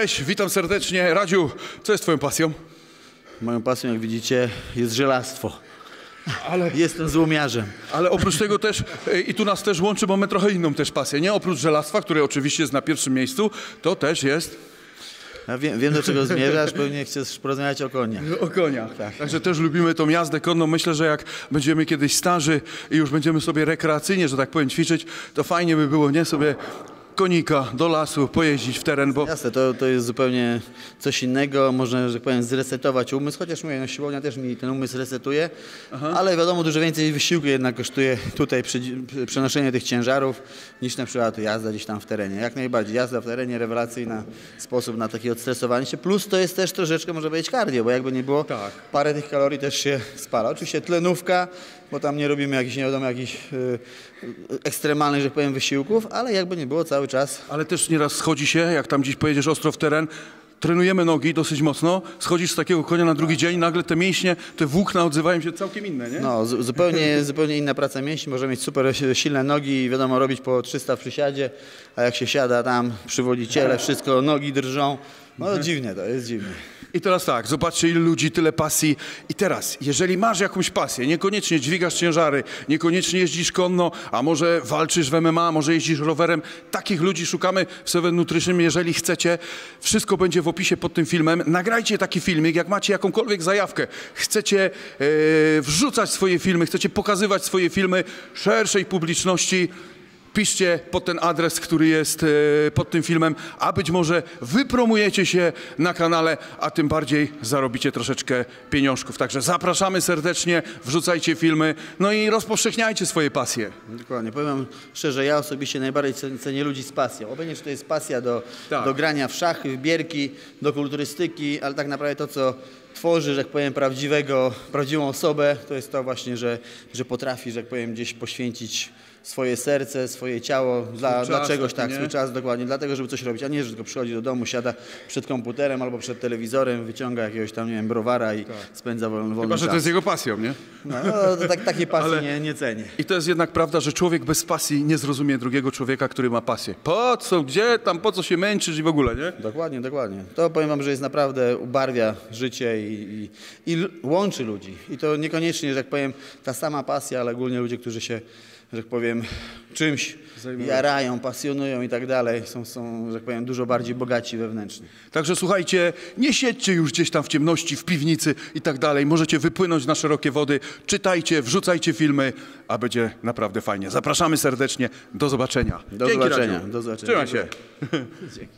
Cześć, witam serdecznie. Radziu, co jest twoją pasją? Moją pasją, jak widzicie, jest żelastwo. Ale, Jestem złomiarzem. ale oprócz tego też, e, i tu nas też łączy, bo mamy trochę inną też pasję, nie? Oprócz żelastwa, które oczywiście jest na pierwszym miejscu, to też jest Ja wiem, wiem do czego zmierzasz, pewnie chcesz porozmawiać o koniach. o koniach. Także też lubimy tą jazdę konną. Myślę, że jak będziemy kiedyś starzy i już będziemy sobie rekreacyjnie, że tak powiem, ćwiczyć, to fajnie by było, nie? Sobie konika do lasu, pojeździć w teren, bo Jasne, to, to jest zupełnie coś innego, można, że tak powiem, zresetować umysł, chociaż mówię, no siłownia też mi ten umysł resetuje, ale wiadomo, dużo więcej wysiłku jednak kosztuje tutaj przy, przenoszenie tych ciężarów, niż na przykład jazda gdzieś tam w terenie. Jak najbardziej, jazda w terenie, rewelacyjna sposób na takie odstresowanie się, plus to jest też troszeczkę, może być cardio, bo jakby nie było, Tak. parę tych kalorii też się spala. Oczywiście tlenówka, bo tam nie robimy jakichś, nie wiadomo, jakichś y, ekstremalnych, że tak powiem, wysiłków, ale jakby nie było cały czas Ale też nieraz schodzi się, jak tam gdzieś pojedziesz ostro w teren, trenujemy nogi dosyć mocno, schodzisz z takiego konia na drugi dzień, nagle te mięśnie, te włókna odzywają się całkiem inne, nie? No, zu- zupełnie, zupełnie inna praca mięśni, może mieć super silne nogi i wiadomo robić po 300 w przysiadzie, a jak się siada tam przy wodziciele, wszystko, nogi drżą, no dziwnie to jest dziwnie. I teraz tak, zobaczcie ile ludzi, tyle pasji. I teraz, jeżeli masz jakąś pasję, niekoniecznie dźwigasz ciężary, niekoniecznie jeździsz konno, a może walczysz w MMA, może jeździsz rowerem, takich ludzi szukamy w Seven Nutrition. Jeżeli chcecie, wszystko będzie w opisie pod tym filmem. Nagrajcie taki filmik, jak macie jakąkolwiek zajawkę, chcecie e, wrzucać swoje filmy, chcecie pokazywać swoje filmy szerszej publiczności, Piszcie pod ten adres, który jest e, pod tym filmem, a być może wypromujecie się na kanale, a tym bardziej zarobicie troszeczkę pieniążków. Także zapraszamy serdecznie, wrzucajcie filmy, no i rozpowszechniajcie swoje pasje. Dokładnie, powiem szczerze, ja osobiście najbardziej cen- cenię ludzi z pasją. Obojętnie, czy to jest pasja do, Tak. do grania w szachy, w bierki, do kulturystyki, ale tak naprawdę to, co tworzy, że tak powiem, prawdziwego, prawdziwą osobę, to jest to właśnie, że, że potrafi, że tak powiem, gdzieś poświęcić swoje serce, swoje ciało dla, Swój dla czas czegoś, tak, nie? swój czas dokładnie, dlatego, żeby coś robić, a nie, że tylko przychodzi do domu, siada przed komputerem albo przed telewizorem, wyciąga jakiegoś tam, nie wiem, browara i spędza wolny, wolny Tak. Chyba, że czas. to jest jego pasją, nie? No, no, tak, takiej pasji Ale- nie, nie cenię. I to jest jednak prawda, że człowiek bez pasji nie zrozumie drugiego człowieka, który ma pasję. Po co, gdzie tam, po co się męczysz i w ogóle, nie? Dokładnie, dokładnie. To powiem wam, że jest naprawdę ubarwia życie i, i, i łączy ludzi. I to niekoniecznie, że tak powiem, ta sama pasja, ale ogólnie ludzie, którzy się, że tak powiem, czymś Zajmują. jarają, pasjonują i tak dalej, są, są, że tak powiem, dużo bardziej bogaci wewnętrznie. Także słuchajcie, nie siedźcie już gdzieś tam w ciemności, w piwnicy i tak dalej. Możecie wypłynąć na szerokie wody, czytajcie, wrzucajcie filmy, a będzie naprawdę fajnie. Zapraszamy serdecznie. Do zobaczenia. Do Dzięki, zobaczenia, Radziu. do zobaczenia. Trzymaj się. Dzięki.